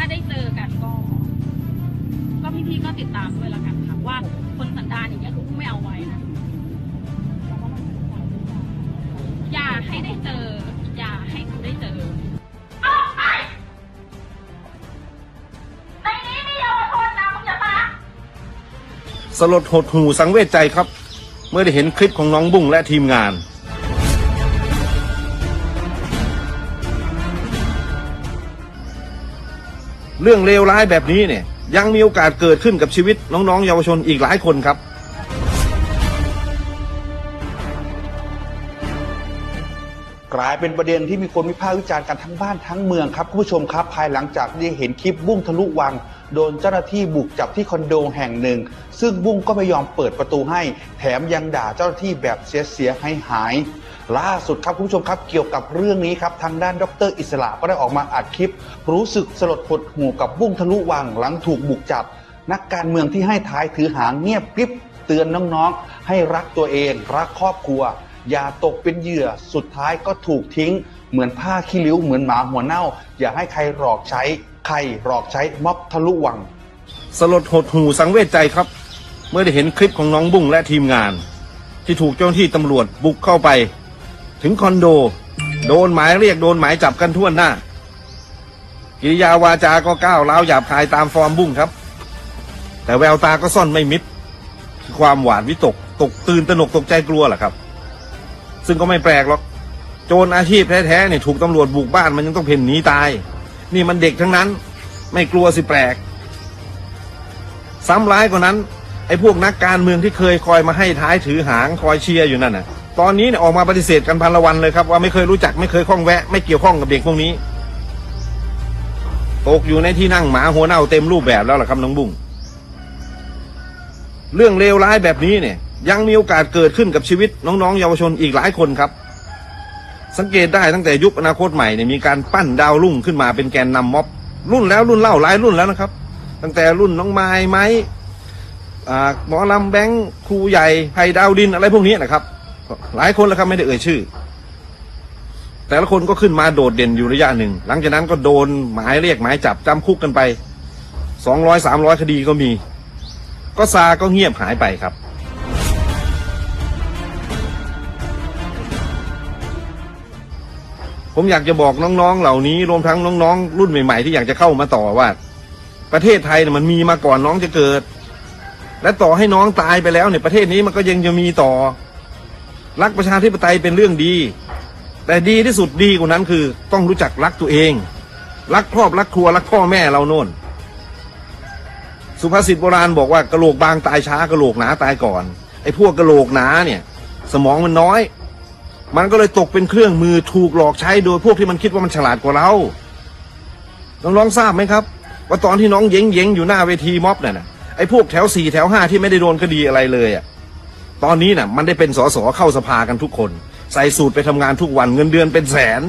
ถ้าได้เจอกันก็ ก็พี่ๆก็ติดตามด้วยละกันค่ะว่าคนสันดานอย่างเงี้ยหนูไม่เอาไว้นะอย่าให้ได้เจอ อย่าให้หนูได้เจอในนี้มีเยาวชนนะมึงอย่ามาสลดหดหูสังเวชใจครับ เมื่อได้เห็นคลิปของน้องบุ้งและทีมงาน เรื่องเลวร้ายแบบนี้เนี่ยยังมีโอกาสเกิดขึ้นกับชีวิตน้องๆ เยาวชนอีกหลายคนครับกลายเป็นประเด็นที่มีคนวิพากษ์วิจารณ์กันทั้งบ้านทั้งเมืองครับคุณผู้ชมครับ ภายหลังจากที่เห็นคลิปบุ้งทะลุวัง โดนเจ้าหน้าที่บุกจับที่คอนโดแห่งหนึ่ง ซึ่งบุ้งก็ไม่ยอมเปิดประตูให้ แถมยังด่าเจ้าหน้าที่แบบเสียๆให้หายล่าสุดครับคุณผู้ชมครับเกี่ยวกับเรื่องนี้ครับทางด้านดร อิสระก็ได้ออกมาอัดคลิป รู้สึกสลดหดหู่กับบุ้งทะลุวังหลังถูกบุกจับ นักการเมืองที่ให้ท้ายถือหางเงียบกริบเตือนน้องๆ ให้รักตัวเอง รักครอบครัว อย่าตกเป็นเหยื่อสุดท้ายก็ถูกทิ้ง เหมือนผ้าขี้ริ้วเหมือนหมาหัวเน่า อย่าให้ใครหลอกใช้ ใครหลอกใช้ม็อบทะลุวัง สลดหดหูสังเวชใจครับ เมื่อได้เห็นคลิปของน้องบุ้งและทีมงาน ที่ถูกเจ้าหน้าที่ตำรวจบุกเข้าไป ถึงคอนโด โดนหมายเรียกโดนหมายจับกันทั่วหน้า กิริยาวาจาก็ก้าวร้าวหยาบคายตามฟอร์มบุ้งครับ แต่แววตาก็ซ่อนไม่มิดความหวาดวิตกตกตื่นตระหนกตกใจกลัวแหละครับ ซึ่งก็ไม่แปลกหรอก โจรอาชีพแท้ๆเนี่ยถูกตำรวจบุกบ้านมันยังต้องเพ่นหนีตาย นี่มันเด็กทั้งนั้น ไม่กลัวสิแปลก ซ้ำร้ายกว่านั้น ไอ้พวกนักการเมืองที่เคยคอยมาให้ท้ายถือหางคอยเชียร์อยู่นั่นน่ะ ตอนนี้เนี่ยออกมาปฏิเสธกันพันละวันเลยครับ ว่าไม่เคยรู้จักไม่เคยข้องแวะ ไม่เกี่ยวข้องกับเด็กพวกนี้ตกอยู่ในที่นั่งหมาหัวเน่าเต็มรูปแบบแล้วล่ะครับน้องบุ้งเรื่องเลวร้ายแบบนี้เนี่ย ยังมีโอกาสเกิดขึ้นกับชีวิตน้องๆ เยาวชนอีกหลายคนครับ สังเกตได้ตั้งแต่ยุคอนาคตใหม่เนี่ยมีการปั้นดาวรุ่งขึ้นมาเป็นแกนนำม็อบ รุ่นแล้วรุ่นเล่าหลายรุ่นแล้วนะครับ ตั้งแต่รุ่นน้องไม้ไม้อ่าหมอลำแบงค์ครูใหญ่ไผ่ดาวดินอะไรพวกนี้นะครับ หลายคนแล้วครับไม่ได้เอ่ยชื่อ แต่ละคนก็ขึ้นมาโดดเด่นอยู่ระยะหนึ่ง หลังจากนั้นก็โดนหมายเรียกหมายจับจำคุกกันไปสองร้อยสามร้อยคดีก็มี ก็ซาก็เงียบหายไปครับ ผมอยากจะบอกน้องๆ เหล่านี้รวมทั้งน้องๆ รุ่นใหม่ ๆ ที่อยากจะเข้ามาต่อว่า ประเทศไทยเนี่ยมันมีมาก่อนน้องจะเกิด และต่อให้น้องตายไปแล้วเนี่ยประเทศนี้มันก็ยังจะมีต่อ รักประชาธิปไตยเป็นเรื่องดี แต่ดีที่สุดดีกว่านั้นคือ ต้องรู้จักรักตัวเอง รักครอบรักครัวรักพ่อแม่เราโน่น สุภาษิตโบราณบอกว่ากระโหลกบางตายช้ากระโหลกหนาตายก่อนไอ้พวกกระโหลกหนาเนี่ย สมองมันน้อย มันก็เลยตกเป็นเครื่องมือถูกหลอกใช้โดยพวกที่มันคิดว่ามันฉลาดกว่าเราน้องๆทราบไหมครับ ว่าตอนที่น้องเย้งเย้งๆอยู่หน้าเวทีม็อบน่ะนะไอ้พวกแถวสี่แถวห้าที่ไม่ได้โดนคดีอะไรเลยอะตอนนี้น่ะ มันได้เป็นสสเข้าสภากันทุกคน ใส่สูตรไปทำงานทุกวันเงินเดือนเป็นแสน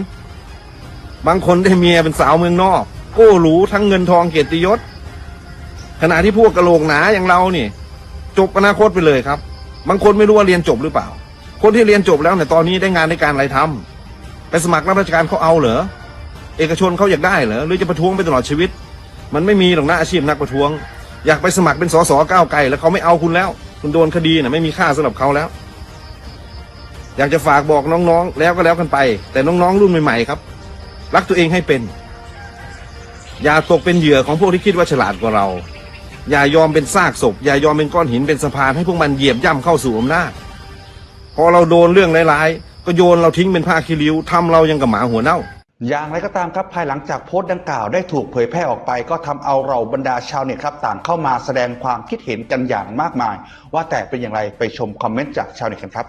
บางคนได้เมียเป็นสาวเมืองนอกโก้หรูทั้งเงินทองเกียรติยศ ขณะที่พวกกระโหลกหนาอย่างเรานี่จบอนาคตไปเลยครับ บางคนไม่รู้ว่าเรียนจบหรือเปล่า คนที่เรียนจบแล้วเนี่ยตอนนี้ได้งานในการอะไรทำไปสมัครรับราชการเขาเอาเหรอเอกชนเขาอยากได้เหรอหรือจะประท้วงไปตลอดชีวิต มันไม่มีหรอกนะอาชีพนักประท้วง อยากไปสมัครเป็นสสก้าวไกลแล้วเขาไม่เอาคุณแล้ว คุณโดนคดีน่ะไม่มีค่าสำหรับเขาแล้ว อยากจะฝากบอกน้องๆ แล้วก็แล้วกันไป แต่น้องๆ รุ่นใหม่ๆครับ รักตัวเองให้เป็น อย่าตกเป็นเหยื่อของพวกที่คิดว่าฉลาดกว่าเรา อย่ายอมเป็นซากศพ อย่ายอมเป็นก้อนหินเป็นสะพานให้พวกมันเหยียบย่ำเข้าสู่อำนาจ อเราโดนเรื่องร้ายๆก็โยนเราทิ้งเป็นผ้าคีริ้วทำเรายังกับหมาหัวเน่า อย่างไรก็ตามครับภายหลังจากโพสต์ดังกล่าวได้ถูกเผยแพร่ออกไป ก็ทำเอาเราบรรดาชาวเน็ตครับต่างเข้ามาแสดงความคิดเห็นกันอย่างมากมาย ว่าแต่เป็นอย่างไรไปชมคอมเมนต์จากชาวเน็ตกันครับ